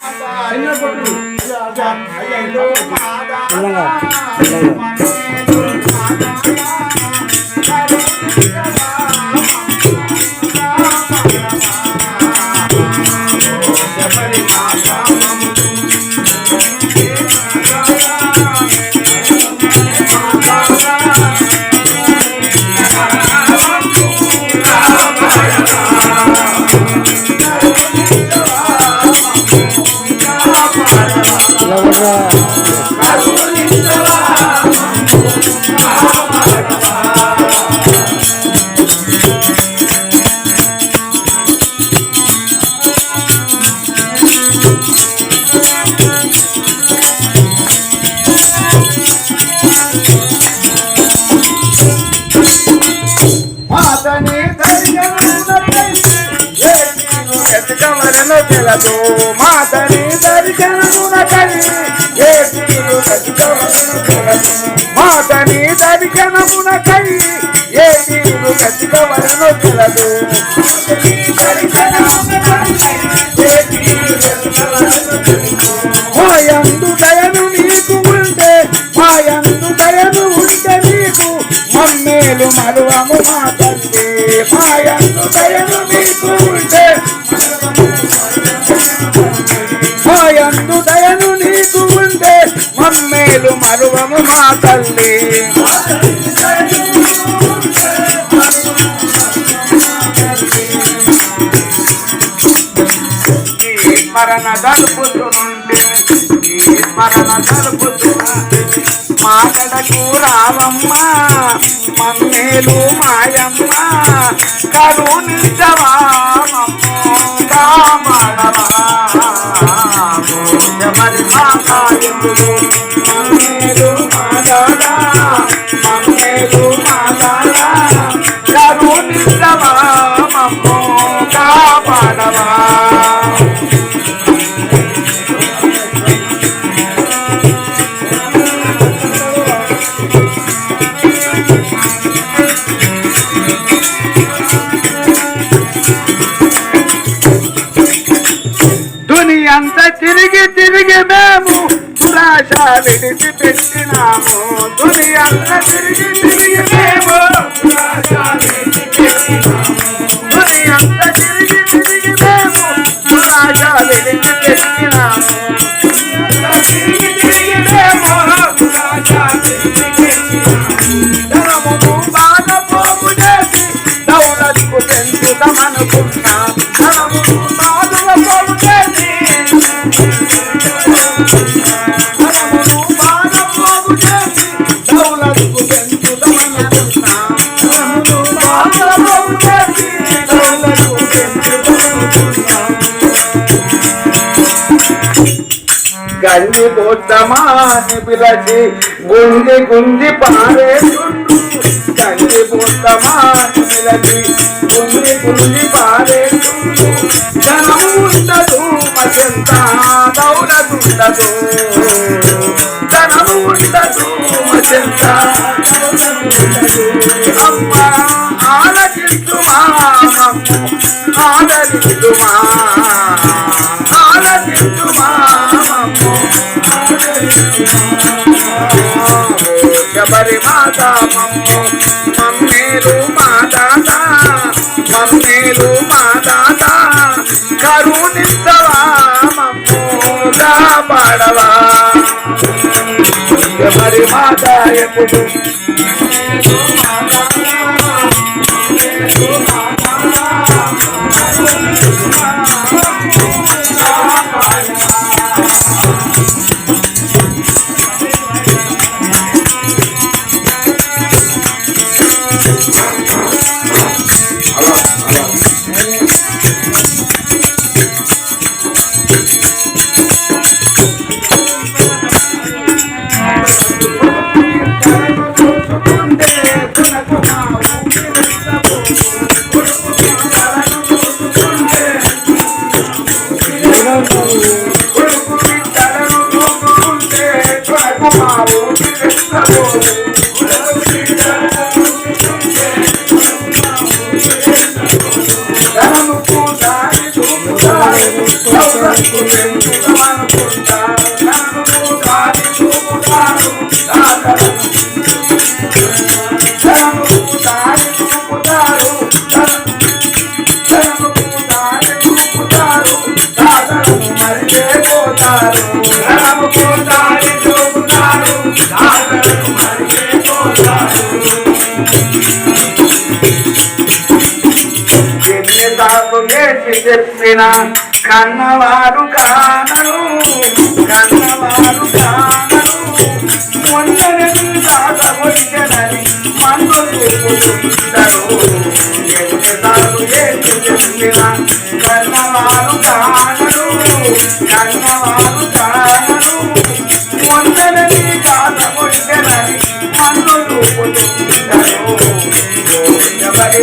మెల్లగా మెల్లగా మెల్లగా మాతని దర్శనమునకై ఏకీను వెతకవలెను మాతని దర్శనమునకై ఏకీను మాతని దర్శనమునకై ఏకీను వెతకవలెను తెలదు. మాతని మాయందు దయను నీకు ఉంటే మాయందు దయను ఉంటే నీకు మమ్మేలు మరువము మా తల్లి మాయందు దయను నీకు ఉంటే నందు దయను నీకు ఉంటే మమ్మేలు మరువము మా తల్లి. మరణ స్మరణ తలుపుతుంటే మరణ స్మరణ తలుపుతుంటే మాటలకు రావమ్మ మమ్మేలు మాయమ్మ కరుణించవా? మాతాయుడు మమ్మేలు విడిచి పెట్టినాము దునియంత తిరిగి తిరిగి మేము తొలి అల్ల పెట్టినాము తిరిగి తిరిగి మేము దురాశ విడిచి పెట్టినాము తిరిగి తిరిగి మేము విడిచి పెట్టినాము ధనమును చేసి పెంచుదామనుకున్నా గంజి పోతమాని పిలచి గుంజి గుంజి పారేస్తుండు. గంజి పోతమాని పిలచి గుంజి గుంజి పారేస్తుండు. జనము ఉండదు మజంత దౌలతుండదు జనము ఉండదు మజంత అమ్మ ఆలకించుమా ఆదరించుమా ఆలకించుమా. శబరి మాత మమ్ము? మమ్మేలు మా దాత మమ్మేలు మా దాత కరుణిస్తవా మమ్ము? పాడవా. శబరి మాత ఎప్పుడు లేచి చెప్పిన కన్నవారు కానరు కన్నవారు కానరు మొన్నని దాత వచ్చనని చూపుతుంటారు ఎన్నిసార్లు లేచి చెప్పిన కన్నవారు కానరు కన్నవారు కానరు మొన్నని దాత వచ్చనని చూపుతుంటారు ఎవరి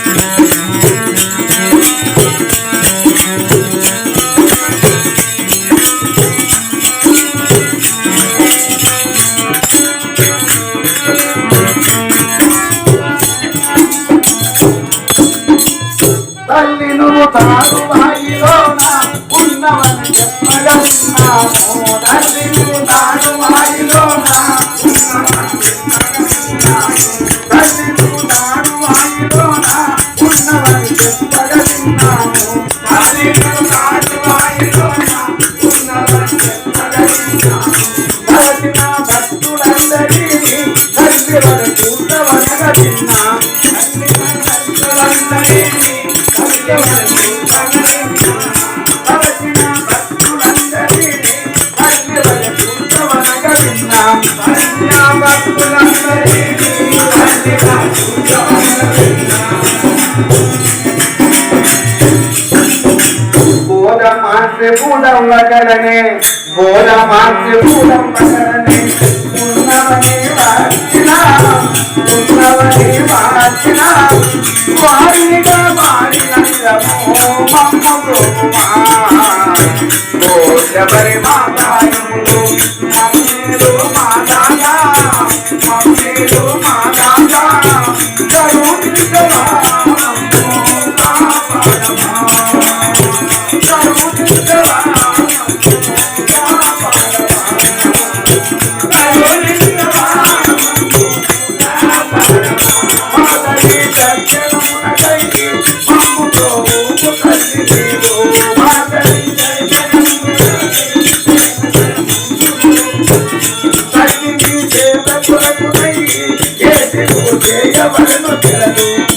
తల్లి నువ్వు తాను వాయిలోన ఉన్నవని చెప్పగా విన్నాము తల్లి నువ్వు తాను వాయిలోన తల్లి నువ్వు తాను వాయిలోన ఉన్నవని చెప్పగా విన్నాము తల్లి నువ్వు తాను వాయిలోన ఉన్నవని చెప్పగా విన్నాము తలచిన భక్తులందరినీ తల్లి వరకు చూడవనగా విన్నా. తల్లి భక్తులందరినీ பூதம் மகனே போதம் மாற்று பூதம் மகனே உன்னவனே வாக்கினா உன்னவனே வாக்கினா வாரிக வாரிகோ மம்மோ பிரபுமா ஓ ஜபரி மாதாயம் দাদা Thank.